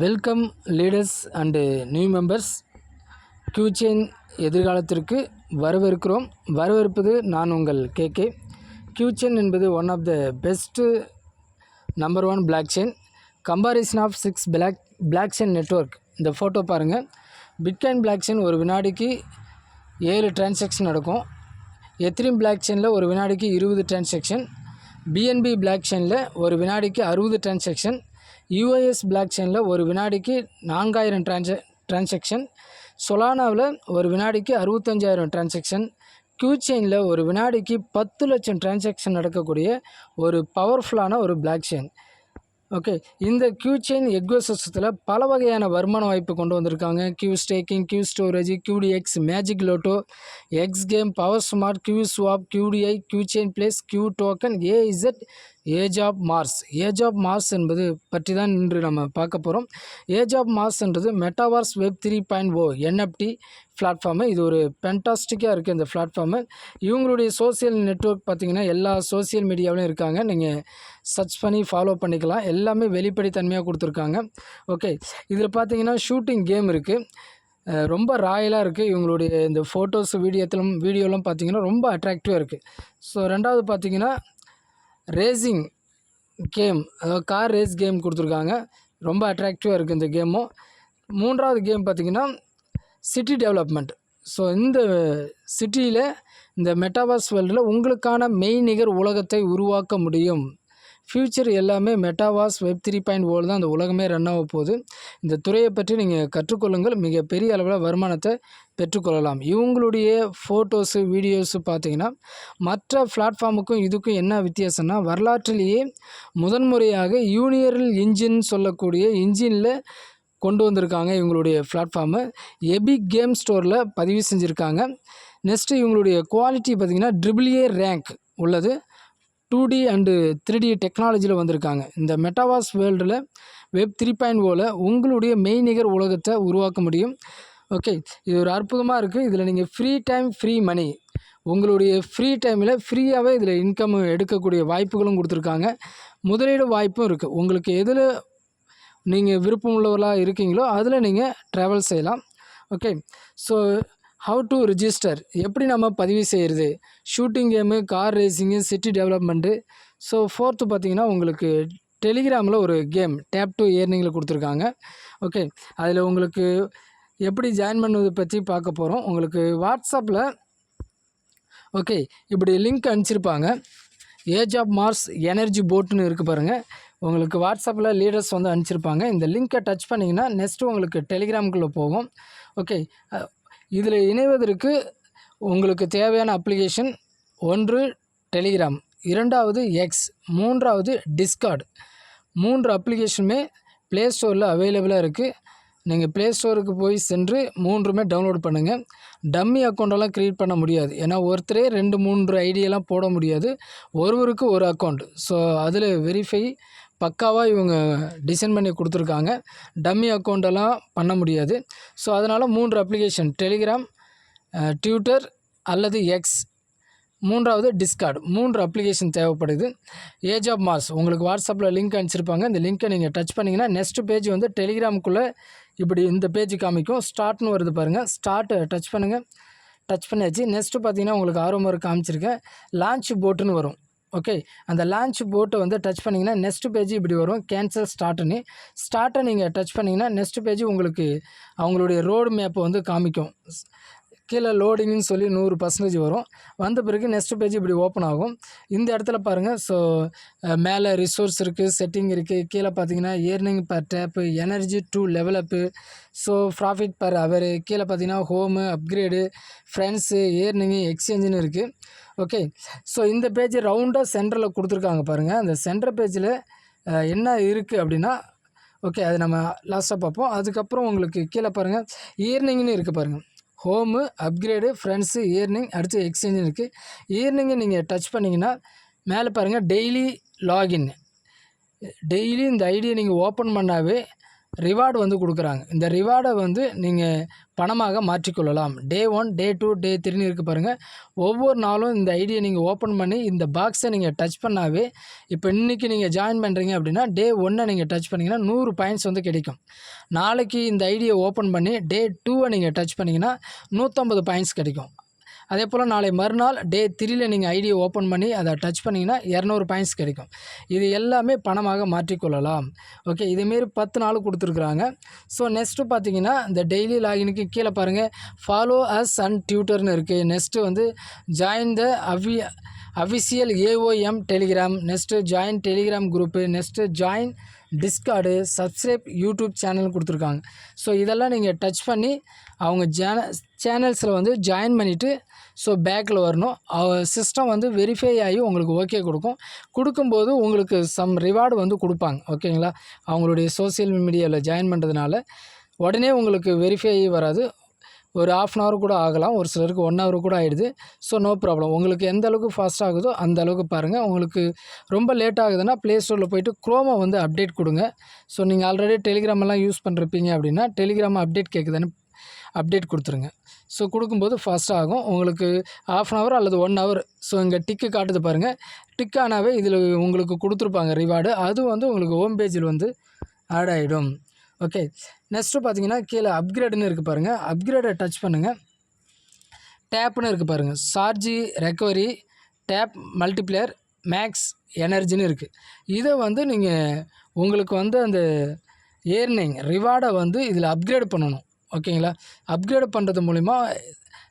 Welcome leaders and new members QChain எதிர்காலத்திற்கு வரவேற்கிறோம். வரவேற்பது நான் உங்கள் கேகே கியூச்செயின் என்பது one of the best number one blockchain comparison of six block blockchain network இந்த ஃபோட்டோ பாருங்கள் பிட்காயின் பிளாக் செயின் ஒரு வினாடிக்கு ஏழு டிரான்சாக்ஷன் நடக்கும். எத்ரிம் பிளாக் செயினில் ஒரு வினாடிக்கு இருபது டிரான்சாக்ஷன் பிஎன்பி பிளாக் செயினில் ஒரு வினாடிக்கு அறுபது டிரான்சாக்ஷன் யூஐஎஸ் பிளாக் செயினில் ஒரு வினாடிக்கு நான்காயிரம் டிரான்சா டிரான்சாக்ஷன் சொலானாவில் ஒரு வினாடிக்கு அறுபத்தஞ்சாயிரம் டிரான்சாக்ஷன் க்யூ செயினில் ஒரு வினாடிக்கு பத்து லட்சம் டிரான்சாக்ஷன் நடக்கக்கூடிய ஒரு பவர்ஃபுல்லான ஒரு பிளாக் செயின் ஓகே இந்த கியூ செயின் எக்வோ சிஸ்டத்தில் பல வகையான வருமான வாய்ப்பு கொண்டு வந்திருக்காங்க. Q staking Q storage QDX magic lotto X game power smart Q swap QDI QChain plays Q token AEZ age of Mars age of Mars என்பது பற்றி தான் இன்று நம்ம பார்க்க போகிறோம் age of மார்ஸ்ன்றது metaverse web three point O NFT platform இது ஒரு பென்டாஸ்டிக்காக இருக்குது இந்த பிளாட்ஃபார்மு இவங்களுடைய சோசியல் நெட்வொர்க் பார்த்திங்கன்னா எல்லா சோசியல் மீடியாவிலும் இருக்காங்க. நீங்கள் சர்ச் பண்ணி ஃபாலோ பண்ணிக்கலாம். எல்லாமே வெளிப்படைத்தன்மையாக கொடுத்துருக்காங்க. ஓகே இதில் பார்த்தீங்கன்னா ஷூட்டிங் கேம் இருக்குது ரொம்ப ராயலாக இருக்குது இவங்களுடைய இந்த ஃபோட்டோஸ் வீடியோத்திலும் வீடியோலாம் பார்த்தீங்கன்னா ரொம்ப அட்ராக்டிவாக இருக்குது ஸோ ரெண்டாவது பார்த்தீங்கன்னா ரேசிங் கேம் அதாவது கார் ரேஸ் கேம் கொடுத்துருக்காங்க. ரொம்ப அட்ராக்டிவாக இருக்குது இந்த கேமும் மூன்றாவது கேம் பார்த்திங்கன்னா சிட்டி டெவலப்மெண்ட் ஸோ இந்த சிட்டியில் இந்த மெட்டாவர்ஸ் வேர்ல்டில் உங்களுக்கான மெய்நிகர் உலகத்தை உருவாக்க முடியும். ஃப்யூச்சர் எல்லாமே metaverse web three point o தான் அந்த உலகமே ரன் ஆக போகுது. இந்த துறையை பற்றி நீங்கள் கற்றுக்கொள்ளுங்கள். மிகப்பெரிய அளவில் வருமானத்தை பெற்றுக்கொள்ளலாம். இவங்களுடைய ஃபோட்டோஸு வீடியோஸு பார்த்தீங்கன்னா மற்ற பிளாட்ஃபார்முக்கும் இதுக்கும் என்ன வித்தியாசம்னா வரலாற்றிலேயே முதன்முறையாக யூனியரல் இன்ஜின் சொல்லக்கூடிய இன்ஜினில் கொண்டு வந்திருக்காங்க இவங்களுடைய பிளாட்ஃபார்மு எபிக் கேம் ஸ்டோரில் பதிவு செஞ்சுருக்காங்க. நெக்ஸ்ட்டு இவங்களுடைய குவாலிட்டி பார்த்திங்கன்னா ட்ரிபிள்ஏ ரேங்க் உள்ளது. Two D and three D டெக்னாலஜியில் வந்திருக்காங்க. இந்த மெட்டாவாஸ் வேர்ல்டில் வெப் த்ரீ பாயிண்ட் ஓவில் உங்களுடைய மெய்நிகர் உலகத்தை உருவாக்க முடியும். ஓகே இது ஒரு அற்புதமாக இருக்குது இதில் நீங்கள் ஃப்ரீ டைம் ஃப்ரீ மணி உங்களுடைய ஃப்ரீ டைமில் ஃப்ரீயாகவே இதில் இன்கம் எடுக்கக்கூடிய வாய்ப்புகளும் கொடுத்துருக்காங்க. முதலீடு வாய்ப்பும் இருக்குது உங்களுக்கு எதில் நீங்கள் விருப்பம் உள்ளவர்களாக இருக்கீங்களோ அதில் நீங்கள் ட்ராவல் செய்யலாம். Okay so how to register எப்படி நம்ம பதிவு செய்கிறது shooting game car racing city development so fourth பார்த்தீங்கன்னா உங்களுக்கு டெலிகிராமில் ஒரு கேம் டேப் டு ஏர்னிங்கில் கொடுத்துருக்காங்க. ஓகே அதில் உங்களுக்கு எப்படி ஜாயின் பண்ணுவது பற்றி பார்க்க போகிறோம் உங்களுக்கு வாட்ஸ்அப்பில் ஓகே இப்படி லிங்க் அனுப்பிச்சிருப்பாங்க. ஏஜ் ஆஃப் மார்ஸ் எனர்ஜி போட்டுன்னு இருக்குது பாருங்கள் உங்களுக்கு வாட்ஸ்அப்பில் லீடர்ஸ் வந்து அனுப்பிச்சிருப்பாங்க. இந்த லிங்க்கை டச் பண்ணிங்கன்னா நெக்ஸ்ட்டு உங்களுக்கு டெலிகிராமுக்குள்ளே போகும். ஓகே. இதில் இணைவதற்கு உங்களுக்கு தேவையான அப்ளிகேஷன் ஒன்று டெலிகிராம். இரண்டாவது எக்ஸ் மூன்றாவது டிஸ்கார்டு. மூன்று அப்ளிகேஷனுமே ப்ளே ஸ்டோரில் அவைலபிளாக இருக்குது நீங்கள் ப்ளே ஸ்டோருக்கு போய் சென்று மூன்றுமே டவுன்லோட் பண்ணுங்கள் டம்மி அக்கௌண்ட்டெல்லாம் க்ரியேட் பண்ண முடியாது. ஏன்னா ஒருத்தரே ரெண்டு மூன்று ஐடியெல்லாம் போட முடியாது. ஒருவருக்கு ஒரு அக்கௌண்ட் ஸோ அதில் வெரிஃபை பக்காவாக இவங்க டிசைன் பண்ணி கொடுத்துருக்காங்க. டம்மி அக்கௌண்ட்டெல்லாம் பண்ண முடியாது. ஸோ அதனால் மூன்று அப்ளிகேஷன் டெலிகிராம் ட்விட்டர் அல்லது எக்ஸ் மூன்றாவது டிஸ்கார்டு மூன்று அப்ளிகேஷன் தேவைப்படுது. ஏஜ் ஆஃப் மார்ஸ் உங்களுக்கு வாட்ஸ்அப்பில் லிங்க் அனுப்பிச்சிருப்பாங்க. இந்த லிங்க்கை நீங்கள் டச் பண்ணிங்கன்னா நெக்ஸ்ட் பேஜ் வந்து டெலிகிராமுக்குள்ளே இப்படி இந்த பேஜ் காமிக்கும். ஸ்டார்ட்னு வருது பாருங்கள் ஸ்டார்ட்டை டச் பண்ணுங்கள் டச் பண்ணியாச்சு நெக்ஸ்ட்டு பார்த்தீங்கன்னா உங்களுக்கு ஆர்வம் காமிச்சிருக்கேன். லான்ச் போட்டுன்னு வரும். ஓகே அந்த லான்ச் போட்டை வந்து டச் பண்ணிங்கன்னா நெக்ஸ்ட் பேஜ் இப்படி வரும். கேன்சல் ஸ்டார்ட்டுன்னு ஸ்டார்ட்டை நீங்கள் டச் பண்ணிங்கன்னா நெக்ஸ்ட் பேஜ் உங்களுக்கு அவங்களுடைய ரோடு மேப்பை வந்து காமிக்கும். கீழே லோடிங்னு சொல்லி நூறு பர்சன்டேஜ் வரும். வந்த பிறகு நெக்ஸ்ட் பேஜ் இப்படி ஓப்பன் ஆகும். இந்த இடத்துல பாருங்கள் ஸோ மேலே ரிசோர்ஸ் இருக்குது செட்டிங் இருக்குது கீழே பார்த்தீங்கன்னா earning per tap energy to level up so profit per hour கீழே பார்த்தீங்கன்னா ஹோமு அப்கிரேடு ஃப்ரெண்ட்ஸு ஏர்னிங்கு எக்ஸ்சேஞ்சுன்னு இருக்குது ஓகே ஸோ இந்த பேஜ் ரவுண்டாக சென்டரில் கொடுத்துருக்காங்க பாருங்கள் அந்த சென்டர் பேஜில் என்ன இருக்குது அப்படின்னா ஓகே அது நம்ம லாஸ்ட்டாக பார்ப்போம். அதுக்கப்புறம் உங்களுக்கு கீழே பாருங்கள் இயர்னிங்னு இருக்குது பாருங்கள் ஹோமு அப்கிரேடு ஃப்ரெண்ட்ஸு இயர்னிங் அடுத்து எக்ஸ்சேஞ்சு இருக்குது இயர்னிங்கை நீங்கள் டச் பண்ணிங்கன்னா மேலே பாருங்கள் டெய்லி லாகின் டெய்லி இந்த ஐடியை நீங்கள் ஓப்பன் பண்ணாவே ரிவார்டு வந்து கொடுக்குறாங்க. இந்த ரிவார்டை வந்து நீங்கள் பணமாக மாற்றிக்கொள்ளலாம். டே ஒன் டே டூ டே த்ரீன்னு இருக்குது பாருங்கள் ஒவ்வொரு நாளும் இந்த ஐடியை நீங்கள் ஓப்பன் பண்ணி இந்த பாக்ஸை நீங்கள் டச் பண்ணாவே இப்போ இன்றைக்கி நீங்கள் ஜாயின் பண்ணுறீங்க அப்படின்னா டே ஒன்னை நீங்கள் டச் பண்ணிங்கன்னா நூறு பாயிண்ட்ஸ் வந்து கிடைக்கும். நாளைக்கு இந்த ஐடியை ஓப்பன் பண்ணி டே டூவை நீங்கள் டச் பண்ணிங்கன்னா நூற்றம்பது பாயிண்ட்ஸ் கிடைக்கும். அதே போல் நாளை மறுநாள் டே த்ரீயில் நீங்கள் ஐடியை ஓப்பன் பண்ணி அதை டச் பண்ணிங்கன்னா இரநூறு பாயிண்ட்ஸ் கிடைக்கும். இது எல்லாமே பணமாக மாற்றிக்கொள்ளலாம். ஓகே இதேமாரி பத்து நாள் கொடுத்துருக்குறாங்க. ஸோ நெக்ஸ்ட்டு பார்த்தீங்கன்னா இந்த டெய்லி லாகினுக்கு கீழே பாருங்கள் ஃபாலோ அஸ் அண்ட் டியூட்டர்னு இருக்குது நெக்ஸ்ட்டு வந்து join the AVI official AOM Telegram next join Telegram group next join Discord subscribe YouTube channel கொடுத்துருக்காங்க. ஸோ இதெல்லாம் நீங்கள் டச் பண்ணி அவங்க ஜேன சேனல்ஸில் வந்து ஜாயின் பண்ணிவிட்டு ஸோ பேக்கில் வரணும். சிஸ்டம் வந்து வெரிஃபை ஆகி உங்களுக்கு ஓகே கொடுக்கும். கொடுக்கும்போது உங்களுக்கு சம் ரிவார்டு வந்து கொடுப்பாங்க. ஓகேங்களா அவங்களுடைய சோஷியல் மீடியாவில் ஜாயின் பண்ணுறதுனால உடனே உங்களுக்கு வெரிஃபை ஆகி வராது. ஒரு ஆஃப் அன் ஹவர் கூட ஆகலாம். ஒரு சிலருக்கு ஒன் ஹவர் கூட ஆகிடுது ஸோ நோ ப்ராப்ளம் உங்களுக்கு எந்த அளவுக்கு ஃபாஸ்ட் ஆகுதோ அந்த அளவுக்கு பாருங்கள் உங்களுக்கு ரொம்ப லேட் ஆகுதுன்னா ப்ளே ஸ்டோரில் போயிட்டு க்ரோமை வந்து அப்டேட் கொடுங்க. ஸோ நீங்கள் ஆல்ரெடி டெலிகிராம் எல்லாம் யூஸ் பண்ணிருப்பீங்க அப்படின்னா டெலிகிராம் அப்டேட் கேட்குதுன்னு அப்டேட் கொடுத்துருங்க. ஸோ கொடுக்கும்போது ஃபாஸ்ட்டாக ஆகும். உங்களுக்கு ஆஃப் அன் ஹவர் அல்லது ஒன் ஹவர் ஸோ இங்கே டிக்கு காட்டுது பாருங்கள் டிக் ஆனாவே இதில் உங்களுக்கு கொடுத்துருப்பாங்க ரிவார்டு அது வந்து உங்களுக்கு ஹோம் பேஜில் வந்து ஆட் ஆகிடும் ஓகே. நெக்ஸ்ட்டு பார்த்தீங்கன்னா கீழே அப்கிரேடுன்னு இருக்குது பாருங்கள் அப்கிரேடை டச் பண்ணுங்கள் டேப்னு இருக்குது பாருங்கள் charge recovery tap multiplayer max எனர்ஜின்னு இருக்குது இதை வந்து நீங்கள் உங்களுக்கு வந்து அந்த ஏர்னிங் ரிவார்டை வந்து இதில் அப்கிரேட் பண்ணணும். ஓகேங்களா? அப்கிரேட் பண்ணுறது மூலிமா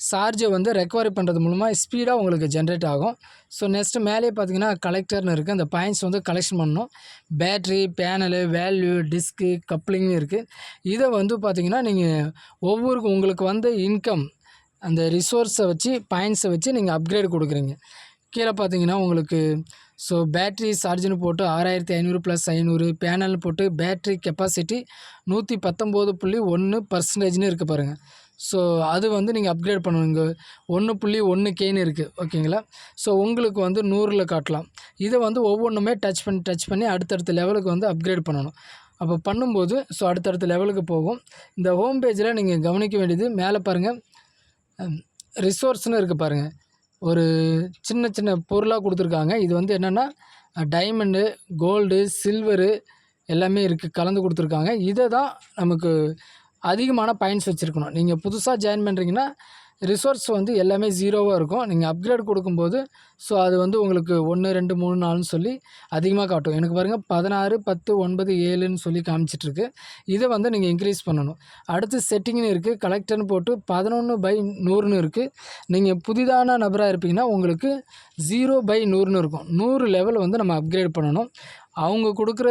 சார்ஜை வந்து ரெக்கவரி பண்ணுறது மூலமாக ஸ்பீடாக உங்களுக்கு ஜென்ரேட் ஆகும். ஸோ நெக்ஸ்ட்டு மேலேயே பார்த்தீங்கன்னா கலெக்டர்னு இருக்குது அந்த பாயிண்ட்ஸ் வந்து கலெக்ஷன் பண்ணணும். பேட்ரி பேனலு வேல்யூ டிஸ்க்கு கப்ளிங்னு இருக்குது இதை வந்து பார்த்திங்கன்னா நீங்கள் ஒவ்வொரு உங்களுக்கு வந்து இன்கம் அந்த ரிசோர்ஸை வச்சு பாயிண்ட்ஸை வச்சு நீங்கள் அப்கிரேட் கொடுக்குறீங்க. கீழே பார்த்தீங்கன்னா உங்களுக்கு ஸோ பேட்ரி சார்ஜ்னு போட்டு ஆறாயிரத்தி ஐநூறு ப்ளஸ் ஐநூறு பேனல் போட்டு பேட்ரி கெப்பாசிட்டி நூற்றி பத்தொம்போது புள்ளி ஒன்று பர்சன்டேஜ்னு இருக்குது பாருங்கள் ஸோ அது வந்து நீங்கள் அப்கிரேட் பண்ணுவீங்க ஒன்று புள்ளி ஒன்று கேன்னு இருக்குது ஓகேங்களா? ஸோ உங்களுக்கு வந்து நூறில் காட்டலாம். இதை வந்து ஒவ்வொன்றுமே டச் பண்ணி டச் பண்ணி அடுத்தடுத்த லெவலுக்கு வந்து அப்கிரேட் பண்ணணும். அப்போ பண்ணும்போது ஸோ அடுத்தடுத்த லெவலுக்கு போகும். இந்த ஹோம் பேஜில் நீங்கள் கவனிக்க வேண்டியது மேலே பாருங்கள் ரிசோர்ஸ்னு இருக்குது பாருங்கள் ஒரு சின்ன சின்ன பொருளாக கொடுத்துருக்காங்க. இது வந்து என்னென்னா டைமண்டு கோல்டு சில்வரு எல்லாமே இருக்குது கலந்து கொடுத்துருக்காங்க. இதை தான் நமக்கு அதிகமான பாயிண்ட்ஸ் வச்சுருக்கணும். நீங்கள் புதுசாக ஜாயின் பண்ணுறீங்கன்னா ரிசோர்ஸ் வந்து எல்லாமே ஜீரோவாக இருக்கும். நீங்கள் அப்கிரேட் கொடுக்கும்போது ஸோ அது வந்து உங்களுக்கு ஒன்று ரெண்டு மூணு நாலுன்னு சொல்லி அதிகமாக காட்டும். எனக்கு பாருங்கள் பதினாறு பத்து ஒன்பது ஏழுன்னு சொல்லி காமிச்சிட்ருக்கு. இதை வந்து நீங்கள் இன்க்ரீஸ் பண்ணணும். அடுத்து செட்டிங்னு இருக்குது கலெக்டர்னு போட்டு பதினொன்று பை நூறுன்னு இருக்குது நீங்கள் புதிதான நபராக இருப்பீங்கன்னா உங்களுக்கு ஜீரோ பை நூறுன்னு இருக்கும். நூறு லெவல் வந்து நம்ம அப்கிரேட் பண்ணணும். அவங்க கொடுக்குற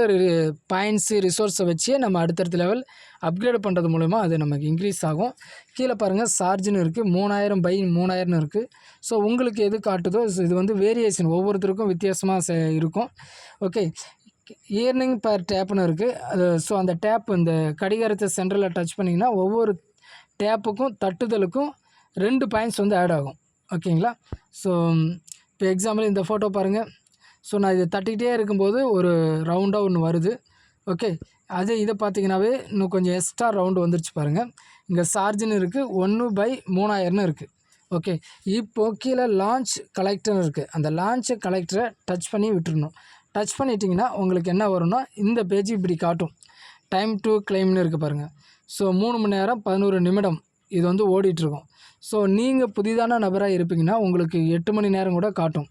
பாயிண்ட்ஸு ரிசோர்ஸை வச்சே நம்ம அடுத்தடுத்த லெவல் அப்கிரேட் பண்ணுறது மூலிமா அது நமக்கு இன்க்ரீஸ் ஆகும். கீழே பாருங்கள் சார்ஜ்னு இருக்குது மூணாயிரம் பை மூணாயிரம்னு இருக்குது ஸோ உங்களுக்கு எது காட்டுதோ இது வந்து வேரியேஷன் ஒவ்வொருத்தருக்கும் வித்தியாசமாக இருக்கும். ஓகே இயர்னிங் பர் டேப்னு இருக்குது அது ஸோ அந்த டேப் இந்த கடிகாரத்தை சென்டரில் டச் பண்ணிங்கன்னா ஒவ்வொரு டேப்புக்கும் தட்டுதலுக்கும் ரெண்டு பாயிண்ட்ஸ் வந்து ஆட் ஆகும். ஓகேங்களா ஸோ இப்போ எக்ஸாம்பிள் இந்த ஃபோட்டோ பாருங்கள் ஸோ நான் இதை தட்டிக்கிட்டே இருக்கும்போது ஒரு ரவுண்டாக ஒன்று வருது. ஓகே அது இதை பார்த்தீங்கன்னாவே இன்னும் கொஞ்சம் எக்ஸ்ட்ரா ரவுண்டு வந்துருச்சு பாருங்கள் இங்கே சார்ஜுன்னு இருக்குது ஒன்று பை மூணாயிரம்னு இருக்குது ஓகே இப்போ கீழே லான்ச் கலெக்டர்னு இருக்குது அந்த லான்ச் கலெக்டரை டச் பண்ணி விட்டுறணும். டச் பண்ணிட்டிங்கன்னா உங்களுக்கு என்ன வரும்னா இந்த பேஜ் இப்படி காட்டும். டைம் டு கிளைம்னு இருக்குது பாருங்கள் ஸோ மூணு மணி நேரம் பதினோரு நிமிடம் இது வந்து ஓடிட்டுருக்கோம் ஸோ நீங்கள் புதிதான நபராக இருப்பீங்கன்னா உங்களுக்கு எட்டு மணி நேரம் கூட காட்டும்.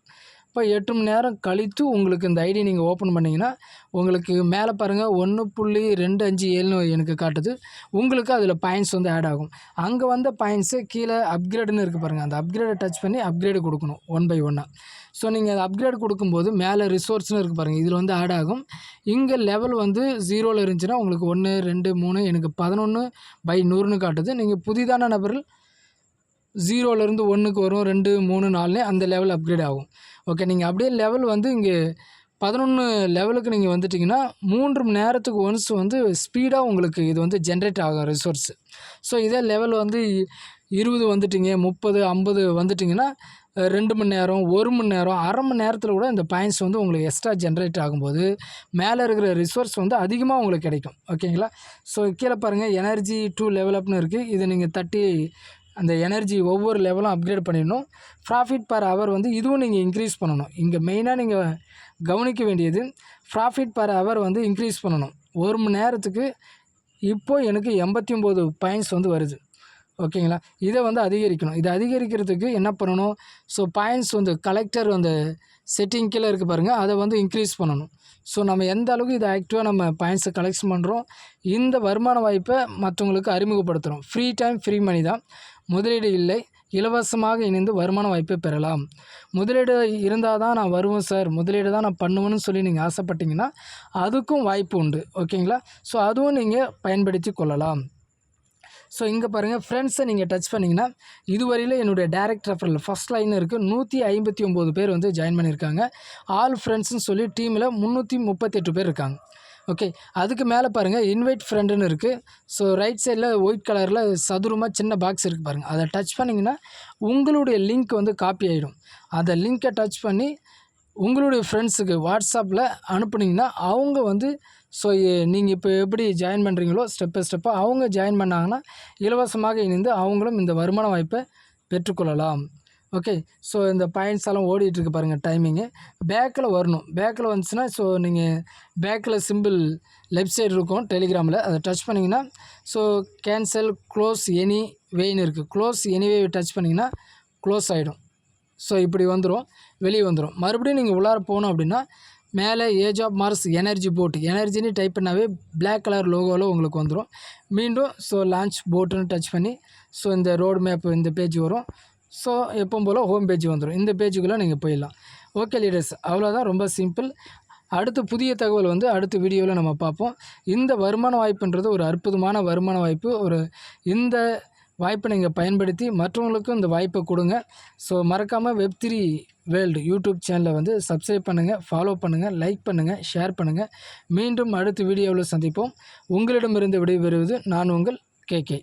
இப்போ எட்டு மணி நேரம் கழித்து உங்களுக்கு இந்த ஐடி நீங்கள் ஓப்பன் பண்ணிங்கன்னா உங்களுக்கு மேலே பாருங்கள் ஒன்று புள்ளி ரெண்டு அஞ்சு ஏழுன்னு எனக்கு காட்டுது. உங்களுக்கு அதில் பாயிண்ட்ஸ் வந்து ஆட் ஆகும். அங்கே வந்த பாயிண்ட்ஸு கீழே அப்கிரேடுன்னு இருக்குது பாருங்கள் அந்த அப்கிரேடை டச் பண்ணி அப்கிரேடு கொடுக்கணும் ஒன் பை ஒன்னாக ஸோ நீங்கள் அதை அப்கிரேட் கொடுக்கும்போது மேலே ரிசோர்ஸ்னு இருக்குது பாருங்கள் இதில் வந்து ஆட் ஆகும். இங்கே லெவல் வந்து ஜீரோவில் இருந்துச்சுன்னா உங்களுக்கு ஒன்று ரெண்டு மூணு எனக்கு பதினொன்று பை நூறுன்னு காட்டுது. நீங்கள் புதிதான நபர்கள் ஜீரோலேருந்து ஒன்றுக்கு வரும் ரெண்டு மூணு நாலுன்னு அந்த லெவல் அப்கிரேட் ஆகும். ஓகே நீங்கள் அப்படியே லெவல் வந்து இங்கே பதினொன்று லெவலுக்கு நீங்கள் வந்துட்டிங்கன்னா மூன்று மணி நேரத்துக்கு ஒன்ஸ் வந்து ஸ்பீடாக உங்களுக்கு இது வந்து ஜென்ரேட் ஆகும் ரிசோர்ஸ் ஸோ இதே லெவல் வந்து இருபது வந்துட்டிங்க முப்பது ஐம்பது வந்துட்டிங்கன்னா ரெண்டு மணி நேரம் ஒரு மணி நேரம் அரை மணி நேரத்தில் கூட இந்த பாயிண்ட்ஸ் வந்து உங்களுக்கு எக்ஸ்ட்ரா ஜென்ரேட் ஆகும்போது மேலே இருக்கிற ரிசோர்ஸ் வந்து அதிகமாக உங்களுக்கு கிடைக்கும். ஓகேங்களா ஸோ கீழே பாருங்கள் எனர்ஜி டூ லெவலப்னு இருக்குது இதை நீங்கள் தட்டி அந்த எனர்ஜி ஒவ்வொரு லெவலும் அப்கிரேட் பண்ணிடணும். ப்ராஃபிட் பர் ஹவர் வந்து இதுவும் நீங்கள் இன்க்ரீஸ் பண்ணணும். இங்கே மெயினாக நீங்கள் கவனிக்க வேண்டியது ப்ராஃபிட் பர் ஹவர் வந்து இன்க்ரீஸ் பண்ணணும். ஒரு மணி நேரத்துக்கு இப்போது எனக்கு எண்பத்தி ஒம்பது பாயிண்ட்ஸ் வந்து வருது. ஓகேங்களா இதை வந்து அதிகரிக்கணும். இதை அதிகரிக்கிறதுக்கு என்ன பண்ணணும்? ஸோ பாயிண்ட்ஸ் வந்து கலெக்டர் அந்த செட்டிங் கீழே இருக்குது பாருங்கள் அதை வந்து இன்க்ரீஸ் பண்ணணும். ஸோ நம்ம எந்த அளவுக்கு இதை ஆக்டிவாக நம்ம பாயிண்ட்ஸை கலெக்ஷன் பண்ணுறோம் இந்த வருமான வாய்ப்பை மற்றவங்களுக்கு அறிமுகப்படுத்துகிறோம் ஃப்ரீ டைம் ஃப்ரீ மணி தான். முதலீடு இல்லை இலவசமாக இணைந்து வருமான வாய்ப்பை பெறலாம். முதலீடு இருந்தால் தான் நான் வருவேன் சார். முதலீடு தான் நான் பண்ணுவேன்னு சொல்லி நீங்கள் ஆசைப்பட்டீங்கன்னா அதுக்கும் வாய்ப்பு உண்டு. ஓகேங்களா? ஸோ அதுவும் நீங்கள் பயன்படுத்தி கொள்ளலாம். ஸோ இங்கே பாருங்கள் ஃப்ரெண்ட்ஸை நீங்கள் டச் பண்ணிங்கன்னா இதுவரையில் என்னுடைய டேரக்ட் ரெஃபரில் ஃபஸ்ட் லைன் இருக்குது நூற்றி ஐம்பத்தி ஒம்பது பேர் வந்து ஜாயின் பண்ணியிருக்காங்க. ஆல் ஃப்ரெண்ட்ஸ்னு சொல்லி டீமில் முந்நூற்றி முப்பத்தெட்டு பேர் இருக்காங்க. ஓகே அதுக்கு மேலே பாருங்கள் இன்வைட் ஃப்ரெண்டுன்னு இருக்குது ஸோ ரைட் சைடில் ஒயிட் கலரில் சதுரமாக சின்ன பாக்ஸ் இருக்குது பாருங்கள் அதை டச் பண்ணிங்கன்னா உங்களுடைய லிங்க் வந்து காப்பி ஆகிடும் அந்த லிங்க்கை டச் பண்ணி உங்களுடைய ஃப்ரெண்ட்ஸுக்கு வாட்ஸ்அப்பில் அனுப்புனீங்கன்னா அவங்க வந்து ஸோ நீங்கள் இப்போ எப்படி ஜாயின் பண்ணுறீங்களோ ஸ்டெப் பை ஸ்டெப்பாக அவங்க ஜாயின் பண்ணாங்கன்னா இலவசமாக இணைந்து அவங்களும் இந்த வருமான வாய்ப்பை பெற்றுக்கொள்ளலாம். ஓகே ஸோ இந்த பாயிண்ட்ஸ் எல்லாம் ஓடிட்டுருக்கு பாருங்கள் டைமிங்கு பேக்கில் வரணும். பேக்கில் வந்துச்சுன்னா ஸோ நீங்கள் பேக்கில் சிம்பிள் லெஃப்ட் சைடு இருக்கும் டெலிகிராமில் அதை டச் பண்ணிங்கன்னா ஸோ கேன்சல் க்ளோஸ் எனி வேன்னு இருக்குது க்ளோஸ் எனிவே டச் பண்ணிங்கன்னா க்ளோஸ் ஆகிடும் ஸோ இப்படி வந்துடும் வெளியே வந்துடும் மறுபடியும் நீங்கள் உள்ளார போகணும் அப்படின்னா மேலே age of Mars energy bot எனர்ஜின்னு type பண்ணாவே பிளாக் கலர் லோகோவில் உங்களுக்கு வந்துடும் மீண்டும் ஸோ லான்ச் போட்டுன்னு டச் பண்ணி ஸோ இந்த ரோடு மேப் இந்த பேஜ் வரும். ஸோ எப்பவும் போல் ஹோம் பேஜ் வந்துடும் இந்த பேஜுக்குள்ளே நீங்கள் போயிடலாம். ஓகே லீடர்ஸ் அவ்வளோதான் ரொம்ப சிம்பிள் அடுத்து புதிய தகவல் வந்து அடுத்த வீடியோவில் நம்ம பார்ப்போம். இந்த வருமான வாய்ப்புன்றது ஒரு அற்புதமான வருமான வாய்ப்பு. ஒரு இந்த வாய்ப்பை நீங்கள் பயன்படுத்தி மற்றவங்களுக்கும் இந்த வாய்ப்பை கொடுங்க. ஸோ மறக்காமல் வெப் த்ரீ வேர்ல்டு யூடியூப் சேனலை வந்து சப்ஸ்கிரைப் பண்ணுங்கள் ஃபாலோ பண்ணுங்கள் லைக் பண்ணுங்கள் ஷேர் பண்ணுங்கள் மீண்டும் அடுத்த வீடியோவில் சந்திப்போம். உங்களிடமிருந்து விடைபெறுவது நான் உங்கள் கே கே